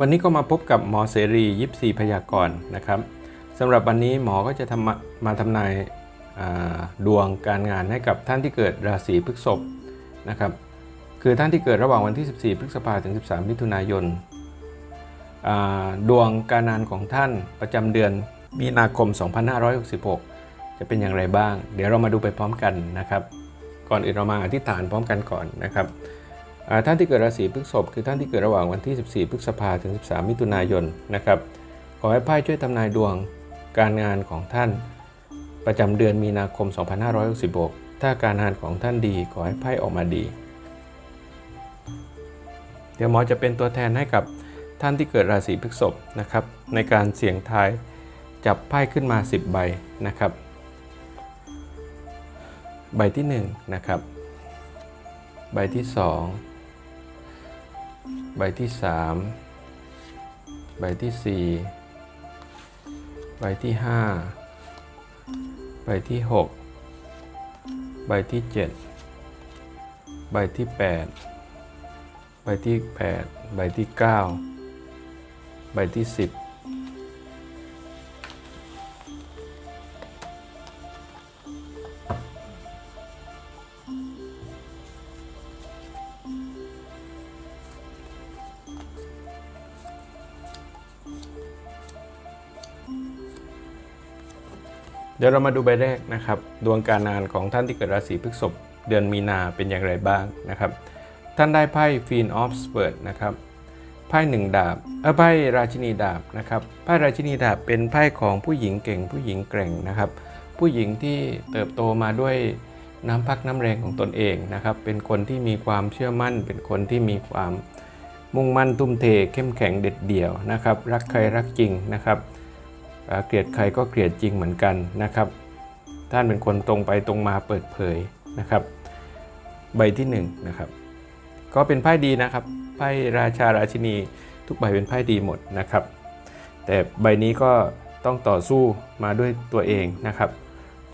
วันนี้ก็มาพบกับหมอเสรียิปซีพยากรณ์นะครับสำหรับวันนี้หมอก็จะทำมามาทำนายดวงการงานให้กับท่านที่เกิดราศีพฤษภนะครับ คือท่านที่เกิดระหว่างวันที่ 14 พฤษภาถึง 13 มิถุนายนดวงการงานของท่านประจำเดือนมีนาคม 2566 จะเป็นอย่างไรบ้าง เดี๋ยวเรามาดูไปพร้อมกันนะครับ ก่อนอื่นเรามาอธิษฐานพร้อมกันก่อนนะครับ ท่านที่เกิดราศีพฤษภคือท่านที่เกิดระหว่างวันที่ 14 พฤษภาถึง 13 มิถุนายนนะครับขอให้ไพ่ช่วยทำนายดวงการงานของท่าน ประจำเดือนมีนาคม 2566 ถ้าการงานของท่านดีขอให้ไพ่ออกมาดี เดี๋ยวหมอจะเป็นตัวแทนให้กับท่านที่เกิดราศีพฤษภนะครับในการเสี่ยงทายจับไพ่ขึ้นมา 10 ใบนะครับ ใบที่1นะครับใบที่ 2 ใบที่3ใบที่4ใบที่5ใบที่6ใบที่7ใบที่8ใบที่8ใบที่9ใบที่10 เดี๋ยวเรามาดูใบแรกนะครับ ดวงการงานของท่านที่เกิดราศีพฤษภเดือนมีนาเป็นอย่างไรบ้างนะครับ ท่านได้ไพ่ฟีนออฟสเปิร์นะครับไพ่หนึ่งดาบเออไพ่ราชินีดาบนะครับไพ่ราชินีดาบเป็นไพ่ของผู้หญิงเก่ง ผู้หญิงแกร่งนะครับ ผู้หญิงที่เติบโตมาด้วยน้ำพักน้ำแรงของตนเองนะครับ เป็นคนที่มีความเชื่อมั่น เป็นคนที่มีความมุ่งมั่นทุ่มเท เข้มแข็งเด็ดเดี่ยวนะครับ รักใครรักจริงนะครับ เกลียดใครก็เกลียดจริงเหมือนกันนะครับ ท่านเป็นคนตรงไปตรงมาเปิดเผยนะครับ ใบที่1นงนะครับ ก็เป็นไพ่ดีนะครับ ไพ่ราชาราชินี ทุกใบเป็นไพ่ดีหมดนะครับ แต่ใบนี้ก็ต้องต่อสู้มาด้วยตัวเองนะครับ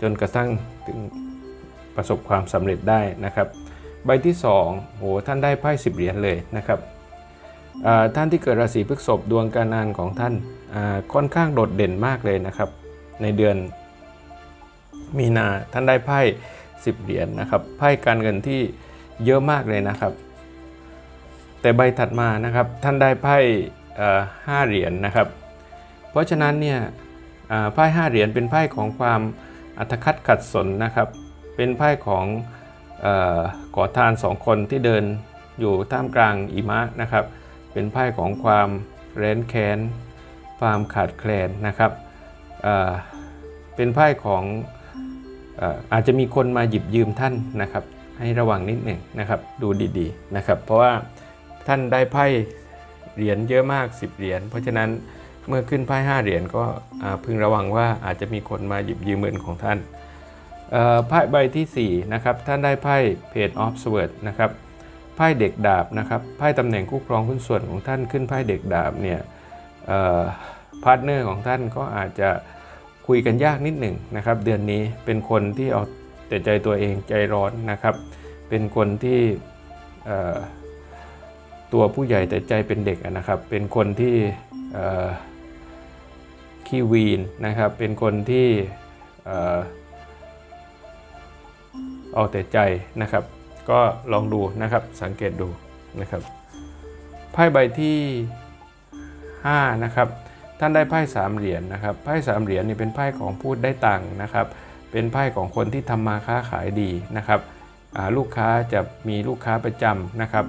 จนกระทั่งถึงประสบความสำเร็จได้นะครับ ใบที่2โหท่านได้ไพ่สิบเหรียญเลยนะครับ ท่านที่เกิดราศีพฤษภดวงการงานของท่านค่อนข้างโดดเด่นมากเลยนะครับ ในเดือนมีนาท่านได้ไพ่10เหรียญนะครับไพ่การเงินที่เยอะมากเลยนะครับ แต่ใบถัดมานะครับท่านได้ไพ่ห้าเหรียญนะครับ เพราะฉะนั้นเนี่ยไพ่ห้าเหรียญเป็นไพ่ของความอัตคัดขัดสนนะครับ เป็นไพ่ของเออขอทานสองคนที่เดินอยู่ท่ามกลางอิมะนะครับ เป็นไพ่ของความแร้นแค้น ความขาดแคลนนะครับเป็นไพ่ของอาจจะมีคนมาหยิบยืมท่านนะครับ ให้ระวังนิดหนึ่งนะครับ ดูดีๆนะครับ เพราะว่าท่านได้ไพ่เหรียญเยอะมาก 10 เหรียญเพราะฉะนั้นเมื่อขึ้นไพ่5เหรียญก็พึงระวังว่าอาจจะมีคนมาหยิบยืมเงินของท่านไพ่ใบที่4นะครับท่านได้ไพ่เพจออฟสเวิร์ดนะครับ ไพ่เด็กดาบนะครับไพ่ตำแหน่งคู่ครองหุ้นส่วนของท่านขึ้นไพ่เด็กดาบเนี่ยพาร์ทเนอร์ของท่านก็อาจจะคุยกันยากนิดหนึ่งนะครับเดือนนี้เป็นคนที่เอาแต่ใจตัวเองใจร้อนนะครับ เป็นคนที่ตัวผู้ใหญ่แต่ใจเป็นเด็กนะครับ เป็นคนที่ขี้วีนนะครับ เป็นคนที่เอาแต่ใจนะครับ ก็ลองดูนะครับสังเกตดูนะครับไพ่ใบที่5นะครับท่านได้ไพ่สามเหรียญนะครับไพ่สามเหรียญนี่เป็นไพ่ของพูดได้ตังค์นะครับ เป็นไพ่ของคนที่ทำมาค้าขายดีนะครับลูกค้าจะมีลูกค้าประจำนะครับ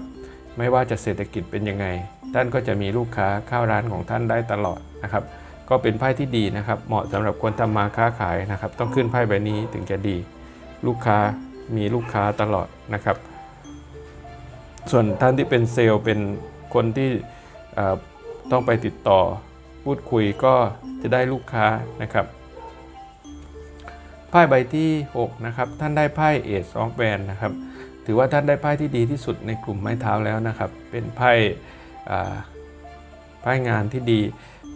ไม่ว่าจะเศรษฐกิจเป็นยังไง ท่านก็จะมีลูกค้าเข้าร้านของท่านได้ตลอดนะครับ ก็เป็นไพ่ที่ดีนะครับ เหมาะสำหรับคนทำมาค้าขายนะครับ ต้องขึ้นไพ่ใบนี้ถึงจะดี ลูกค้า มีลูกค้าตลอดนะครับ ส่วนท่านที่เป็นเซลล์เป็นคนที่ต้องไปติดต่อพูดคุยก็จะได้ลูกค้านะครับไพ่ใบที่ 6 นะครับ ท่านได้ไพ่เอสออฟแวนนะครับ ถือว่าท่านได้ไพ่ที่ดีที่สุดในกลุ่มไม้เท้าแล้วนะครับ เป็นไพ่ไพ่งานที่ดี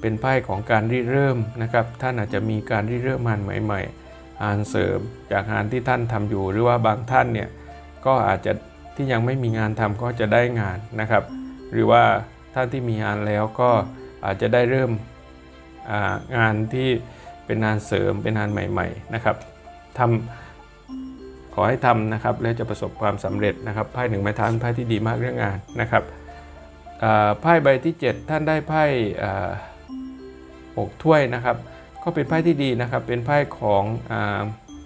เป็นไพ่ของการริเริ่มนะครับ ท่านอาจจะมีการริเริ่มงานใหม่ ๆ งานเสริมจากงานที่ท่านทำอยู่ หรือว่าบางท่านเนี่ยก็อาจจะที่ยังไม่มีงานทำก็จะได้งานนะครับ หรือว่าท่านที่มีงานแล้วก็อาจจะได้เริ่มอ่างานที่เป็นงานเสริมเป็นงานใหม่ ๆนะครับทำขอให้ทำนะครับและจะประสบความสำเร็จนะครับไพ่หนึ่งไม้เท้าเป็นไพ่ที่ดีมากเรื่องงานนะครับอ่าไพ่ใบที่ 7 ท่านได้ไพ่อ่าหกถ้วยนะครับ ก็เป็นไพ่ที่ดีนะครับ เป็นไพ่ของอ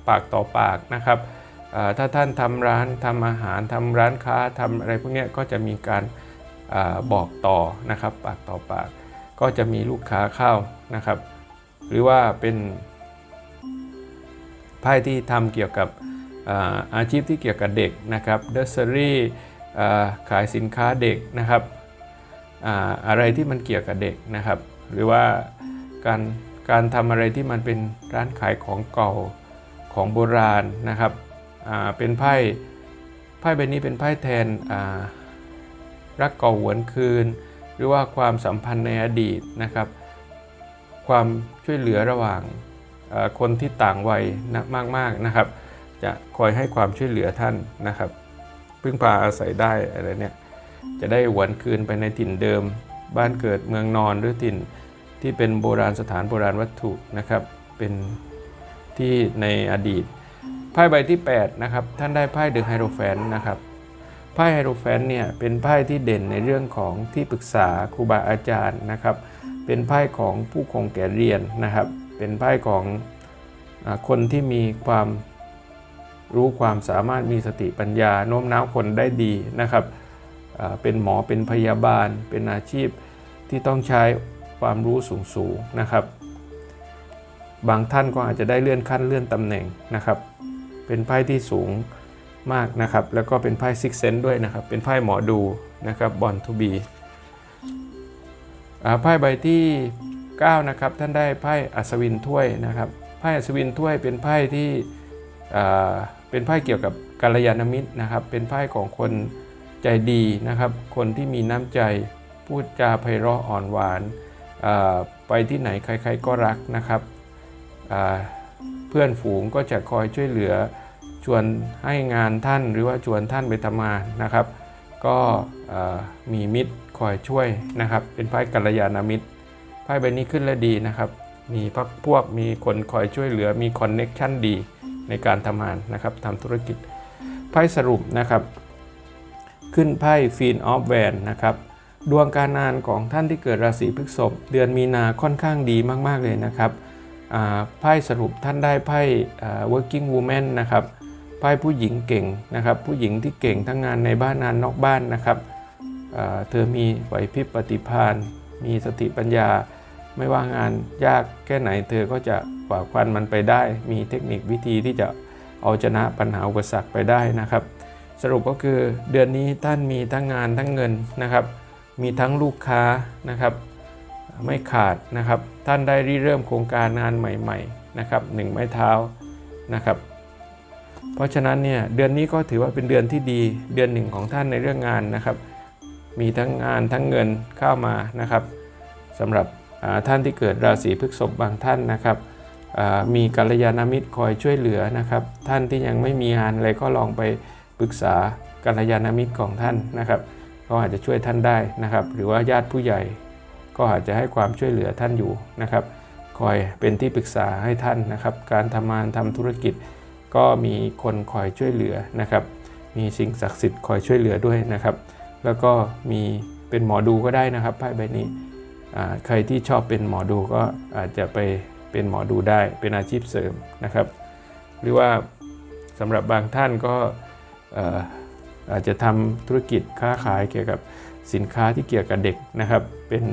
ปากต่อปากนะครับถ้าท่านทำร้านทำอาหารทำร้านค้าทำอะไรพวกนี้ก็จะมีการอาบอกต่อนะครับ ปากต่อปาก ก็จะมีลูกค้าเข้านะครับ หรือว่าเป็นไพ่ที่ทำเกี่ยวกับอาอาชีพที่เกี่ยวกับเด็กนะครับเดอร์เซอรี่ขายสินค้าเด็กนะครับออะไรที่มันเกี่ยวกับเด็กนะครับ หรือว่าการ การทำอะไรที่มันเป็นร้านขายของเก่าของโบราณนะครับเป็นไพ่ไพ่ใบนี้เป็นไพ่แทนรักเก่าหวนคืน หรือว่าความสัมพันธ์ในอดีตนะครับ ความช่วยเหลือระหว่างคนที่ต่างวัยนะมากๆนะครับ จะคอยให้ความช่วยเหลือท่านนะครับ พึ่งพาอาศัยได้อะไรเนี่ยจะได้หวนคืนไปในถิ่นเดิม บ้านเกิดเมืองนอนหรือถิ่น ที่เป็นโบราณสถานโบราณวัตถุนะครับ เป็นที่ในอดีตไพ่ใบที่8นะครับท่านได้ไพ่เดอะไฮโรแฟนนะครับไพ่ไฮโรแฟนเนี่ยเป็นไพ่ที่เด่นในเรื่องของที่ปรึกษาครูบาอาจารย์นะครับ เป็นไพ่ของผู้คงแก่เรียนนะครับ เป็นไพ่ของคนที่มีความรู้ความสามารถมีสติปัญญาโน้มน้าวคนได้ดีนะครับ เป็นหมอเป็นพยาบาล เป็นอาชีพที่ต้องใช้ ความรู้สูงสูงๆนะครับ บางท่านก็อาจจะได้เลื่อนขั้นเลื่อนตำแหน่งนะครับ เป็นไพ่ที่สูงมากนะครับ แล้วก็เป็นไพ่ซิกเซนด้วยนะครับ เป็นไพ่หมอดูนะครับบอลทูบีไพ่ใบที่ 9 นะครับ ท่านได้ไพ่อัศวินถ้วยนะครับ ไพ่อัศวินถ้วยเป็นไพ่ที่อ่าเป็นไพ่เกี่ยวกับกัลยาณมิตรนะครับ เป็นไพ่ของคนใจดีนะครับ คนที่มีน้ำใจ พูดจาไพเราะอ่อนหวาน ไปที่ไหนใครๆก็รักนะครับ เพื่อนฝูงก็จะคอยช่วยเหลือชวนให้งานท่านหรือว่าชวนท่านไปทำงานนะครับ ก็มีมิตรคอยช่วยนะครับ เป็นไพ่กัลยาณมิตรไพ่ใบนี้ขึ้นและดีนะครับ มีพักพวกมีคนคอยช่วยเหลือมีคอนเน็กชันดีในการทำงานนะครับทำธุรกิจไพ่สรุปนะครับ ขึ้นไพ่ฟีนออฟแวนนะครับ ดวงการงานของท่านที่เกิดราศีพฤษภเดือนมีนาค่อนข้างดีมาก ๆ เลยนะครับไพ่สรุปท่านได้ไพ่ working woman นะครับไพ่ผู้หญิงเก่งนะครับผู้หญิงที่เก่งทั้งงานในบ้านงานนอกบ้านนะครับเธอมีไหวพริบปฏิภาณมีสติปัญญา ไม่ว่างานยากแค่ไหน เธอก็จะฝ่าควันมันไปได้ มีเทคนิควิธีที่จะเอาชนะปัญหาอุปสรรคไปได้นะครับ สรุปก็คือเดือนนี้ท่านมีทั้งงานทั้งเงินนะครับ มีทั้งลูกค้านะครับไม่ขาดนะครับ ท่านได้ริเริ่มโครงการงานใหม่ๆนะครับหนึ่งไม้เท้านะครับ เพราะฉะนั้นเนี่ยเดือนนี้ก็ถือว่าเป็นเดือนที่ดีเดือนหนึ่งของท่านในเรื่องงานนะครับ มีทั้งงานทั้งเงินเข้ามานะครับสำหรับท่านที่เกิดราศีพฤษภบางท่านนะครับมีกัลยาณมิตรคอยช่วยเหลือนะครับ ท่านที่ยังไม่มีงานอะไรก็ลองไปปรึกษากัลยาณมิตรของท่านนะครับ ก็อาจจะช่วยท่านได้นะครับ หรือว่าญาติผู้ใหญ่ ก็อาจจะให้ความช่วยเหลือท่านอยู่นะครับ คอยเป็นที่ปรึกษาให้ท่านนะครับ การทำงานทำธุรกิจ ก็มีคนคอยช่วยเหลือนะครับ มีสิ่งศักดิ์สิทธิ์คอยช่วยเหลือด้วยนะครับ แล้วก็มีเป็นหมอดูก็ได้นะครับไพ่ใบนี้ใครที่ชอบเป็นหมอดูก็อาจจะไปเป็นหมอดูได้เป็นอาชีพเสริมนะครับ หรือว่าสำหรับบางท่านก็ อาจจะทำธุรกิจค้าขายเกี่ยวกับสินค้าที่เกี่ยวกับเด็กนะครับ เป็น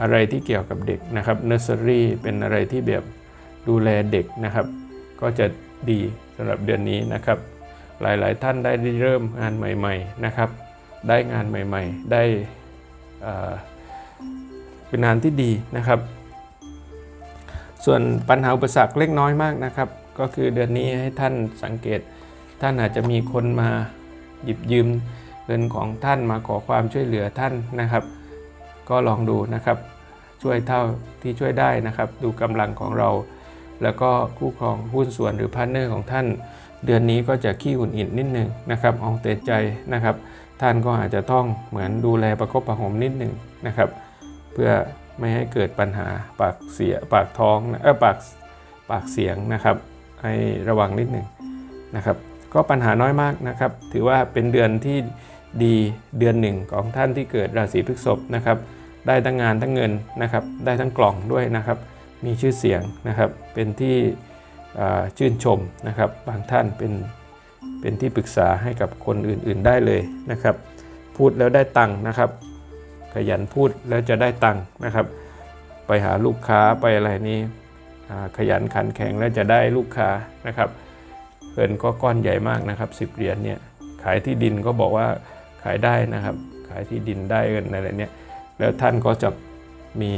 อะไรที่เกี่ยวกับเด็กนะครับเนอร์เซอรี่เป็นอะไรที่แบบดูแลเด็กนะครับ ก็จะดีสำหรับเดือนนี้นะครับ หลายๆท่านได้เริ่มงานใหม่ๆนะครับ ได้งานใหม่ๆ ได้เป็นงานที่ดีนะครับ ส่วนปัญหาอุปสรรคเล็กน้อยมากนะครับ ก็คือเดือนนี้ให้ท่านสังเกต ท่านอาจจะมีคนมาหยิบยืมเงินของท่านมาขอความช่วยเหลือท่านนะครับ ก็ลองดูนะครับ ช่วยเท่าที่ช่วยได้นะครับ ดูกำลังของเรา แล้วก็คู่ครองหุ้นส่วนหรือพาร์เนอร์ของท่าน เดือนนี้ก็จะขี้หุ่นอิดนิดนึงนะครับเอาแต่ใจนะครับ ท่านก็อาจจะต้องเหมือนดูแลประคบประหงมนิดหนึ่งนะครับ เพื่อไม่ให้เกิดปัญหาปากเสียปากท้องนะเออปากปากเสียงนะครับ ให้ระวังนิดหนึ่งนะครับ ก็ปัญหาน้อยมากนะครับ ถือว่าเป็นเดือนที่ดีเดือนหนึ่งของท่านที่เกิดราศีพฤษภนะครับ ได้ทั้งงานทั้งเงินนะครับ ได้ทั้งกล่องด้วยนะครับ มีชื่อเสียงนะครับ เป็นที่ชื่นชมนะครับ บางท่านเป็นเป็นที่ปรึกษาให้กับคนอื่นๆได้เลยนะครับ พูดแล้วได้ตังค์นะครับ ขยันพูดแล้วจะได้ตังค์นะครับ ไปหาลูกค้าไปอะไรนี่อ่าขยันขันแข็งแล้วจะได้ลูกค้านะครับ เงินก็ก้อนใหญ่มากนะครับ 10 เหรียญเนี่ยขายที่ดินก็บอกว่าขายได้นะครับ ขายที่ดินได้เงินอะไรเนี่ยแล้วท่านก็จะมี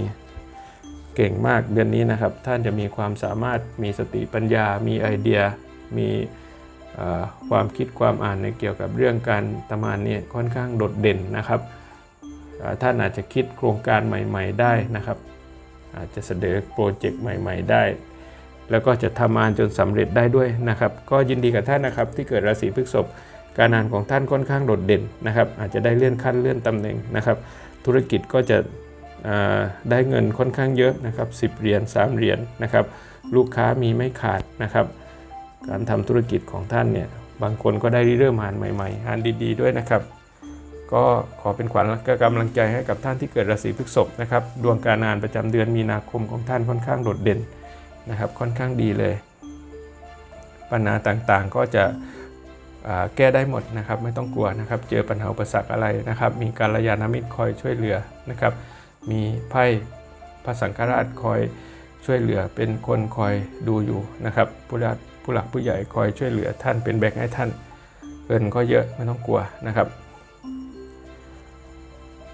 เก่งมากเดือนนี้นะครับ ท่านจะมีความสามารถมีสติปัญญา มีไอเดีย มีความคิดความอ่านในเกี่ยวกับเรื่องการทำานเนี่ยค่อนข้างโดดเด่นนะครับท่านอาจจะคิดโครงการใหม่ ๆ ได้นะครับ อาจจะเสนอโปรเจกต์ใหม่ ๆ ได้ แล้วก็จะทำงานจนสำเร็จได้ด้วยนะครับ ก็ยินดีกับท่านนะครับที่เกิดราศีพฤษภการงานของท่านค่อนข้างโดดเด่นนะครับ อาจจะได้เลื่อนขั้นเลื่อนตำแหน่งนะครับ ธุรกิจก็จะได้เงินค่อนข้างเยอะนะครับ10เหรียญ3เหรียญนะครับ ลูกค้ามีไม่ขาดนะครับ การทำธุรกิจของท่านเนี่ยบางคนก็ได้เริ่มงานใหม่ๆงานดีๆด้วยนะครับ ก็ขอเป็นขวัญและกำลังใจให้กับท่านที่เกิดราศีพฤษภนะครับดวงการงานประจำเดือนมีนาคมของท่านค่อนข้างโดดเด่น นะครับค่อนข้างดีเลย ปัญหาต่างๆก็จะแก้ได้หมดนะครับไม่ต้องกลัวนะครับ เจอปัญหาอุปสรรคอะไรนะครับ มีการยานามิตรคอยช่วยเหลือนะครับ มีไพ่พระสังฆราชคอยช่วยเหลือเป็นคนคอยดูอยู่นะครับผู้หลักผู้หลักผู้ใหญ่คอยช่วยเหลือท่านเป็นแบกให้ท่านเงินก็เยอะไม่ต้องกลัวนะครับ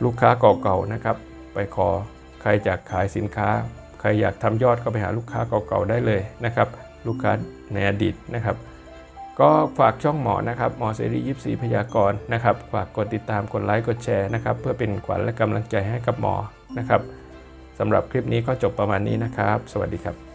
ลูกค้าเก่าๆนะครับ ไปขอใครอยากขายสินค้า ใครอยากทำยอดก็ไปหาลูกค้าเก่าๆได้เลยนะครับ ลูกค้าในอดีตนะครับ ก็ฝากช่องหมอนะครับหมอเสรียิบสีพยากรณ์นะครับฝากกดติดตามกดไลค์กดแชร์นะครับ เพื่อเป็นขวัญและกำลังใจให้กับหมอนะครับสำหรับคลิปนี้ก็จบประมาณนี้นะครับ สวัสดีครับ